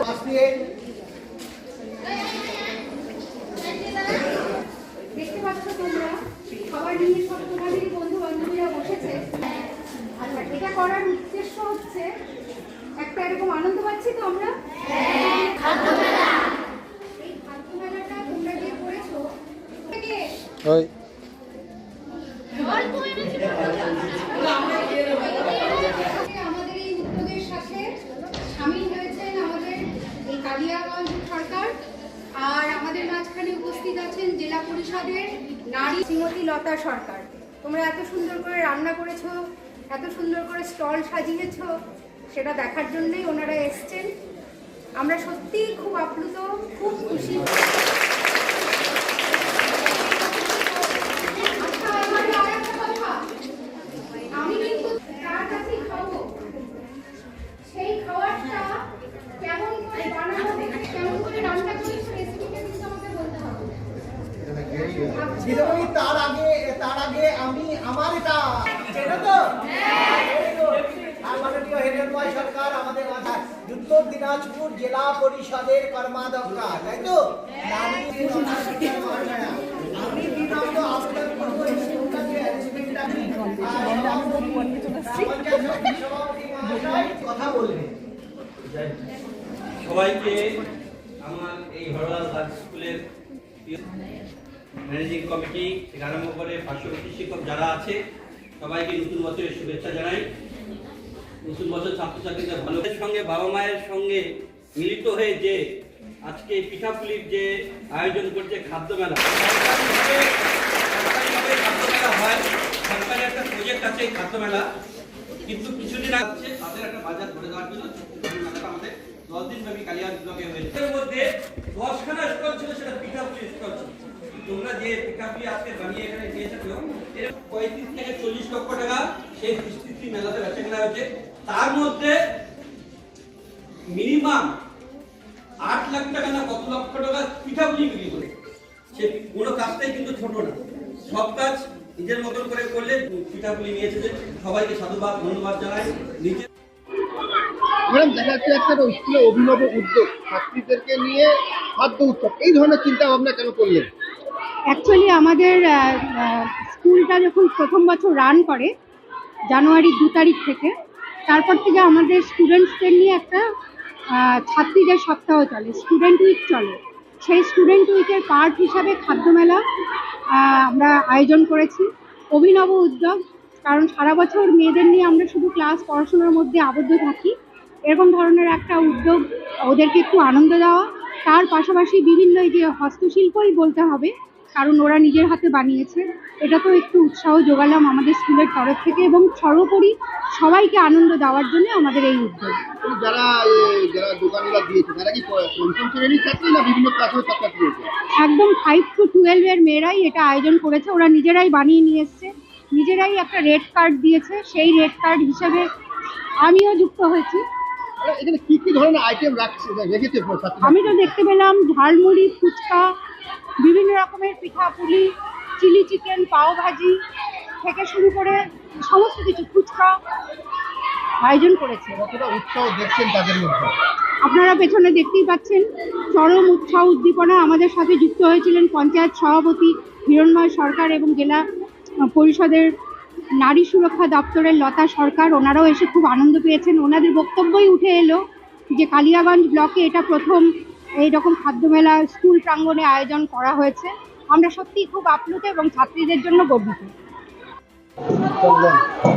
পাশ দিয়ে দেখতে পাচ্ছ তোমরা সবার নিয়ে সব তোমাদেরই বন্ধু বান্ধবীরা বসেছে। আচ্ছা এটা করার উদ্দেশ্য হচ্ছে একটা এরকম আনন্দ পাচ্ছি তো আমরা? এই খাদ্য মেলাটা তোমরা যে করেছ ওই আমাদের এই উদ্যোগের সাথে সামিল হয়েছেন আমাদের এই কালিয়াগঞ্জ সরকার আর আমাদের মাঝখানে উপস্থিত আছেন জেলা পরিষদের নারী শ্রীমতী লতা সরকার। তোমরা এত সুন্দর করে রান্না করেছ, এত সুন্দর করে স্টল সাজিয়েছ, সেটা দেখার জন্যই ওনারা এসছেন। আমরা সত্যিই খুব আপ্লুত, খুব খুশি আচ্ছা আমার আরেকটা কথা আমি কিন্তু তার কাছেই খাব সেই খাবারটা কেমন করে বানানো কেমন করে রান্না করি রেসিপিটা কিন্তু আমাকে বলতে হবে দিদিমণি তার আগে তার আগে আমি, আমার এটা চেনো তো? সরকার আমাদের উত্তর দিনাজপুর জেলা পরিষদের কর্মাধ্যক্ষা, তাই তো। আমি বিনম্র আবেদন করব কথা বলবেন। সবাইকে আমার এই হরলাল হাই স্কুলের ম্যানেজিং কমিটি থেকে আরম্ভ করে পার্শ্ববর্তী শিক্ষক যারা আছে, সবাইকে নতুন বছরের শুভেচ্ছা জানাই। নতুন বছর ছাত্রছাত্রীদের ভালো সঙ্গে, বাবা মায়ের সঙ্গে মিলিত হয়ে যে আজকে পিঠাপুলির যে আয়োজন করছে খাদ্য মেলা। দশ দিন ব্যাপী কালিয়ার ব্লকে হয়েছে। এর মধ্যে দশখানা স্টল ছিল, সেটা পিঠাপুলি স্টল ছিল। তোমরা যে আজকে বানিয়ে এখানে দিয়েছ এর পঁয়ত্রিশ থেকে চল্লিশ লক্ষ টাকা সেই মেলাতে বেচা কেনা হয়েছে। তার মধ্যে মিনিমাম আট লাখ টাকা না কত লক্ষ টাকা বিক্রি করে। সে কোনো কাজটাই কিন্তু ছোট না। সব কাজ নিজের মতন করে করলে পিঠাপুলি নিয়েছে সবাইকে সাধুবাদ, ধন্যবাদ জানাই। নিজে একটা অভিনব উদ্যোগ। ছাত্রীদেরকে নিয়ে খাদ্য উৎসব। এই ধরনের চিন্তা ভাবনা কেন করলেন? অ্যাকচুয়ালি আমাদের স্কুলটা যখন প্রথম বছর রান করে জানুয়ারি দু তারিখ থেকে, তারপর থেকে আমাদের স্টুডেন্টসদের নিয়ে একটা ছাত্রীদের সপ্তাহ চলে স্টুডেন্ট উইক চলে। সেই স্টুডেন্ট উইকের পার্ট হিসাবে খাদ্যমেলা আমরা আয়োজন করেছি। অভিনব উদ্যোগ, কারণ সারা বছর মেয়েদের নিয়ে আমরা শুধু ক্লাস পড়াশোনার মধ্যে আবদ্ধ থাকি, এরকম ধরনের একটা উদ্যোগ ওদেরকে একটু আনন্দ দেওয়া। তার পাশাপাশি বিভিন্ন এই যে হস্তশিল্পই বলতে হবে কারণ ওরা নিজের হাতে বানিয়েছে। এটা তো একটু উৎসাহ যোগালাম আমাদের স্কুলের তরফ থেকে এবং সর্বোপরি সবাইকে আনন্দ দেওয়ার জন্য আমাদের এই উদ্যোগ। যারা যারা দোকানিরা দিয়েছে তারা কি পঞ্চম শ্রেণির ছাত্রী না বিভিন্ন ক্লাসের ছাত্রছাত্রী একদম ফাইভ টু টুয়েলভের মেয়েরাই এটা আয়োজন করেছে। ওরা নিজেরাই বানিয়ে নিয়ে এসছে। নিজেরাই একটা রেড কার্ড দিয়েছে। সেই রেড কার্ড হিসেবে আমিও যুক্ত হয়েছি। আরে, এখানে কি কি ধরনের আইটেম রাখছে আমি তো দেখতে পেলাম ঝালমুড়ি ফুচকা বিভিন্ন রকমের পিঠাপুলি চিলি চিকেন পাও ভাজি থেকে শুরু করে সমস্ত কিছু ফুচকা আয়োজন করেছে। উৎসাহ দেখছেন তাদের মধ্যে? আপনারা পেছনে দেখতেই পাচ্ছেন চরম উৎসাহ উদ্দীপনা আমাদের সাথে যুক্ত হয়েছিলেন পঞ্চায়েত সভাপতি হিরণময় সরকার এবং জেলা পরিষদের নারী সুরক্ষা দপ্তরের লতা সরকার। ওনারাও এসে খুব আনন্দ পেয়েছেন। ওনাদের বক্তব্যই উঠে এলো যে কালিয়াগঞ্জ ব্লকে এটা প্রথম এই রকম খাদ্যমেলা স্কুল প্রাঙ্গণে আয়োজন করা হয়েছে। আমরা সত্যিই খুব আপ্লুত এবং ছাত্রীদের জন্য গর্বিত।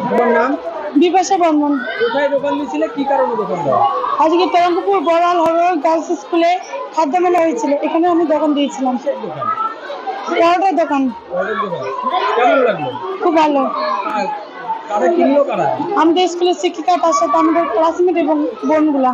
তোমার নাম? বিপাশা বর্মন। কোথায় দোকান দিয়েছিলে কি কারণে দোকান দেওয়া? আজকে তরঙ্গপুর বড়াল গার্লস স্কুলে খাদ্য মেলা হয়েছিল। এখানে আমি দোকান দিয়েছিলাম। দোকান? পরোটার দোকান। কেমন লাগল? খুব ভালো। কারা কিনলো কারা? আমাদের স্কুলের শিক্ষিকা তার সাথে আমাদের ক্লাসমেট এবং বোনগুলা।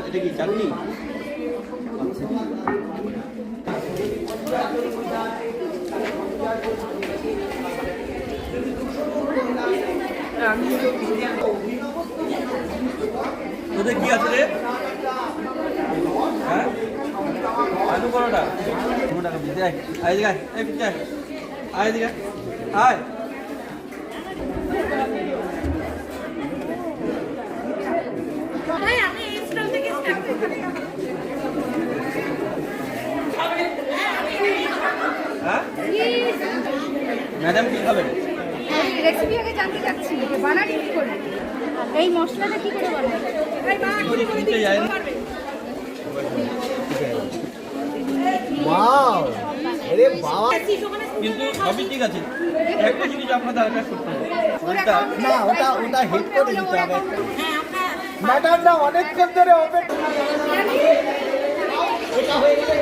এটা কি চাটনি তোদের কি আছে রে? পরোটা। পনেরো টাকা দিতে আয় আয়। এই পিছিয়ে আয়। আয় হ্যাঁ? ম্যাডাম কি খাবেন রেসিপি আগে জানতে চাচ্ছি বানানি কি করে? এই মশলাটা কি করে বানায় করে কিনতে যায় না ওয়াও আরে বাবা। কিন্তু সবই ঠিক আছে। একটা জিনিস আপনাদের আরেকটা করতে হবে। না ওটা ওটা হিট করে দিতে হবে। ম্যাডামরা অনেকক্ষণ ধরে অপেক্ষা এটা হয়ে গেলে